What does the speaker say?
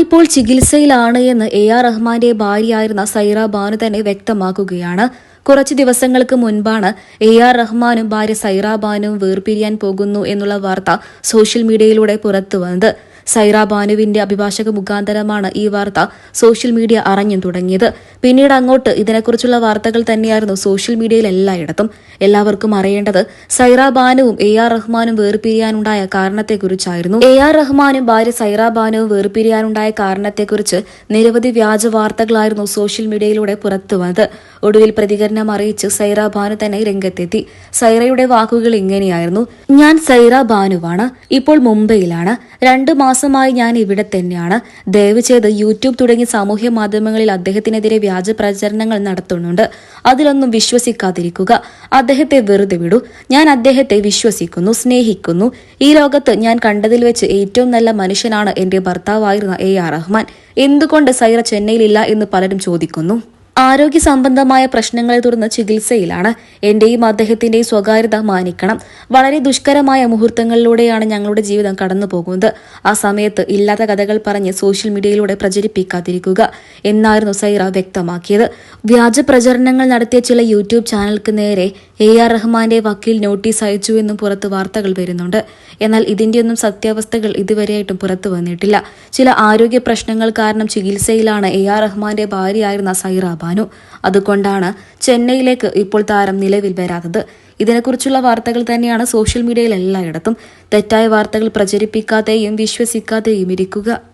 താനിപ്പോൾ ചികിത്സയിലാണ് എന്ന് A R റഹ്മാന്റെ ഭാര്യയായിരുന്ന സൈറ ബാനു തന്നെ വ്യക്തമാക്കുകയാണ്. കുറച്ച് ദിവസങ്ങൾക്ക് മുൻപാണ് എ ആർ റഹ്മാനും ഭാര്യ സൈറ ബാനുവും വേർപിരിയാൻ പോകുന്നു എന്നുള്ള വാർത്ത സോഷ്യൽ മീഡിയയിലൂടെ പുറത്തുവന്നത്. സൈറ ബാനുവിന്റെ അഭിഭാഷക മുഖാന്തരമാണ് ഈ വാർത്ത സോഷ്യൽ മീഡിയ അറിഞ്ഞു തുടങ്ങിയത്. പിന്നീട് അങ്ങോട്ട് ഇതിനെക്കുറിച്ചുള്ള വാർത്തകൾ തന്നെയായിരുന്നു സോഷ്യൽ മീഡിയയിൽ എല്ലായിടത്തും. എല്ലാവർക്കും അറിയേണ്ടത് സൈറ ബാനുവും എ ആർ റഹ്മാനും വേർപിരിയാനുണ്ടായ കാരണത്തെക്കുറിച്ചായിരുന്നു. എ ആർ റഹ്മാനും ഭാര്യ സൈറ ബാനുവും വേർപിരിയാനുണ്ടായ കാരണത്തെക്കുറിച്ച് നിരവധി വ്യാജ വാർത്തകളായിരുന്നു സോഷ്യൽ മീഡിയയിലൂടെ പുറത്തുവന്നത്. ഒടുവിൽ പ്രതികരണം അറിയിച്ച് സൈറ ബാനു തന്നെ രംഗത്തെത്തി. സൈറയുടെ വാക്കുകൾ ഇങ്ങനെയായിരുന്നു. ഞാൻ സൈറ ബാനുവാണ്. ഇപ്പോൾ മുംബൈയിലാണ്. രണ്ടു മാസമായി ഞാൻ ഇവിടെ തന്നെയാണ്. ദയവ് ചെയ്ത് യൂട്യൂബ് തുടങ്ങിയ സാമൂഹ്യ മാധ്യമങ്ങളിൽ അദ്ദേഹത്തിനെതിരെ വ്യാജ പ്രചരണങ്ങൾ നടത്തുന്നുണ്ട്. അതിലൊന്നും വിശ്വസിക്കാതിരിക്കുക. അദ്ദേഹത്തെ വെറുതെ വിടൂ. ഞാൻ അദ്ദേഹത്തെ വിശ്വസിക്കുന്നു സ്നേഹിക്കുന്നു. ഈ ലോകത്ത് ഞാൻ കണ്ടതിൽ വെച്ച് ഏറ്റവും നല്ല മനുഷ്യനാണ് എന്റെ ഭർത്താവായിരുന്ന എ ആർ റഹ്മാൻ. എന്തുകൊണ്ട് സൈറ ചെന്നൈയിലില്ല എന്ന് പലരും ചോദിക്കുന്നു? ആരോഗ്യ സംബന്ധമായ പ്രശ്നങ്ങളെ തുടർന്ന് ചികിത്സയിലാണ്. എന്റെയും അദ്ദേഹത്തിന്റെയും സ്വകാര്യത മാനിക്കണം. വളരെ ദുഷ്കരമായ മുഹൂർത്തങ്ങളിലൂടെയാണ് ഞങ്ങളുടെ ജീവിതം കടന്നു പോകുന്നത് ആ സമയത്ത് ഇല്ലാത്ത കഥകൾ പറഞ്ഞ് സോഷ്യൽ മീഡിയയിലൂടെ പ്രചരിപ്പിക്കാതിരിക്കുക എന്നായിരുന്നു സൈറ വ്യക്തമാക്കിയത്. വ്യാജ പ്രചരണങ്ങൾ നടത്തിയ ചില യൂട്യൂബ് ചാനലുകൾക്ക് നേരെ എ ആർ റഹ്മാന്റെ വക്കീൽ നോട്ടീസ് അയച്ചു എന്നും പുറത്ത് വാർത്തകൾ വരുന്നുണ്ട്. എന്നാൽ ഇതിന്റെയൊന്നും സത്യാവസ്ഥകൾ ഇതുവരെയായിട്ടും പുറത്തു വന്നിട്ടില്ല. ചില ആരോഗ്യ പ്രശ്നങ്ങൾ കാരണം ചികിത്സയിലാണ് എ ആർ റഹ്മാന്റെ ഭാര്യയായിരുന്ന സൈറ ബാനു അതുകൊണ്ടാണ് ചെന്നൈയിലേക്ക് ഇപ്പോൾ താരം നിലവിൽ വരാത്തത്. ഇതിനെക്കുറിച്ചുള്ള വാർത്തകൾ തന്നെയാണ് സോഷ്യൽ മീഡിയയിൽ എല്ലായിടത്തും. തെറ്റായ വാർത്തകൾ പ്രചരിപ്പിക്കാതെയും വിശ്വസിക്കാതെയും ഇരിക്കുക.